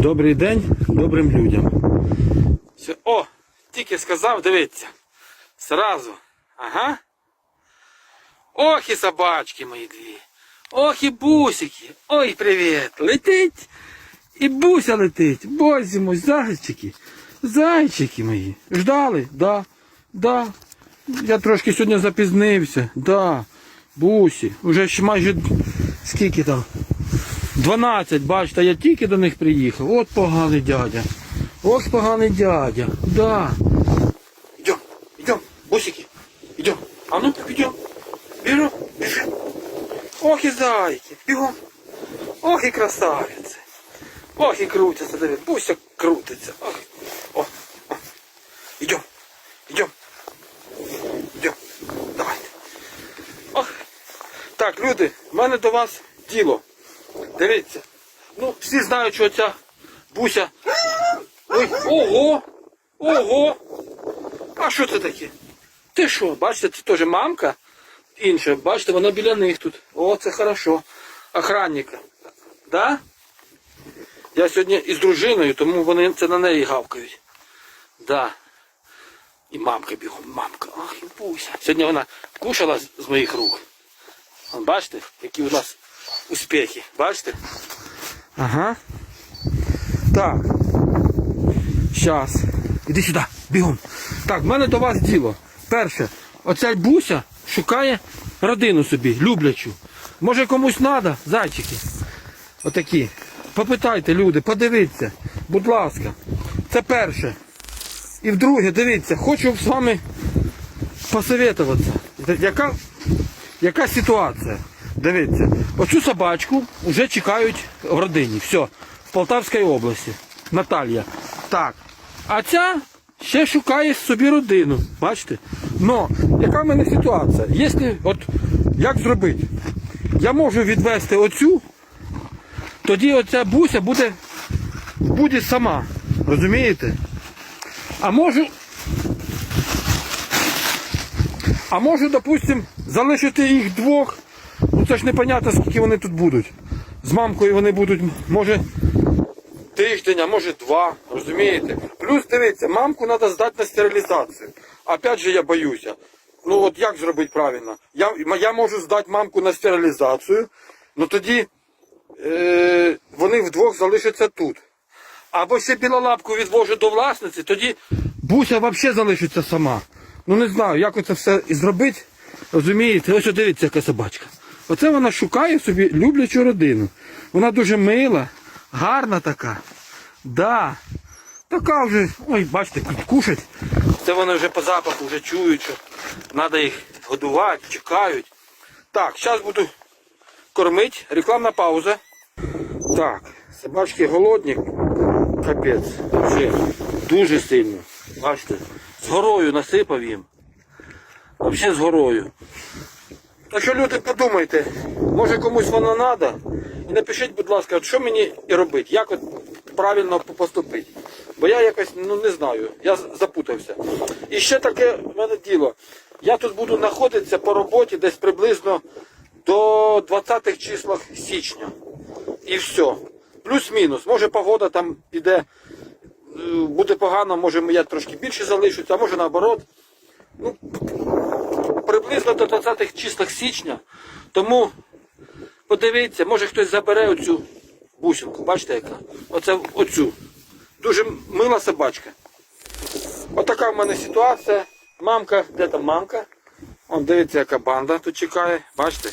Добрий день добрим людям. Все, О, тільки сказав, дивіться. Сразу. Ага. Ох і собачки мої дві. Ох і бусики. Ой, привіт. Летить. І буся летить. Бозі мой, зайчики. Зайчики мої. Ждали? Да. Да. Я трошки сьогодні запізнився. Да. Бусі. Уже майже скільки там? 12, бачите, я тільки до них приїхав. От поганий дядя. Ось поганий дядя. Да. Йдем, йдем, бусики. Йдем. А ну, йдем. Біжу, біжи. Ох і зайки. Бігом. Ох і красавиці. Ох і крутяться, Давид. Буся крутиться. Ох. О, о. Йдем. Йдем. Йдем. Давайте. Ох. Так, люди, в мене до вас діло. Дивіться. Ну, всі знають, що ця буся. Ой, ого! Ого! А що це таке? Ти що, бачите, це теж мамка інша, бачите, вона біля них тут. О, це хорошо. Охранника. Да? Я сьогодні із дружиною, тому вони це на неї гавкають. Да. І мамка бігом, мамка. Ах, і буся. Сьогодні вона кушала з- моїх рук. Бачите, які у нас успіхи. Бачите? Ага. Так. Щас. Іди сюди, бігом. Так, в мене до вас діло. Перше, оця буся шукає родину собі, люблячу. Може комусь треба, зайчики. Отакі. Попитайте, люди, подивіться. Будь ласка. Це перше. І вдруге, дивіться, хочу з вами посоветуватися. Яка, яка ситуація? Дивіться, оцю собачку вже чекають в родині. Все, в Полтавській області. Наталія. Так. А ця ще шукає собі родину. Бачите? Но яка в мене ситуація? Якщо, от, як зробити? Я можу відвести оцю, тоді оця буся буде, буде сама. Розумієте? А можу. А можу, допустим, залишити їх двох. Це ж непонятно, скільки вони тут будуть. З мамкою вони будуть, може, тиждень, а може два. Розумієте? Плюс дивіться, мамку треба здати на стерилізацію. Опять же я боюся. Ну от як зробити правильно? Я, я можу здати мамку на стерилізацію, ну тоді е, вони вдвох залишаться тут. Або ще білолапку відвожу до власниці, тоді буся взагалі залишиться сама. Ну не знаю, як оце все і зробити. Розумієте, ось дивіться, яка собачка. Оце вона шукає собі люблячу родину. Вона дуже мила, гарна така. Да. Така вже, ой, бачите, кушать. Це вони вже по запаху вже чують, що треба їх годувати, чекають. Так, зараз буду кормити. Рекламна пауза. Так, собачки голодні. Капець. Вже дуже сильно. Бачите, з горою насипав їм. Взагалі з горою. Так що люди подумайте, може комусь воно треба. І напишіть, будь ласка, от що мені і робити, як от правильно поступити. Бо я якось ну не знаю, я запутався. І ще таке в мене діло. Я тут буду знаходитися по роботі десь приблизно до 20-х числах січня. І все. Плюс-мінус. Може погода там піде, е, буде погано, може я трошки більше залишуся, а може наоборот. Ну, приблизно до 20-х числах січня. Тому подивіться, може хтось забере оцю бусинку. Бачите яка? Оце оцю. Дуже мила собачка. Отака в мене ситуація. Мамка, де там мамка? Он дивіться, яка банда тут чекає. Бачите?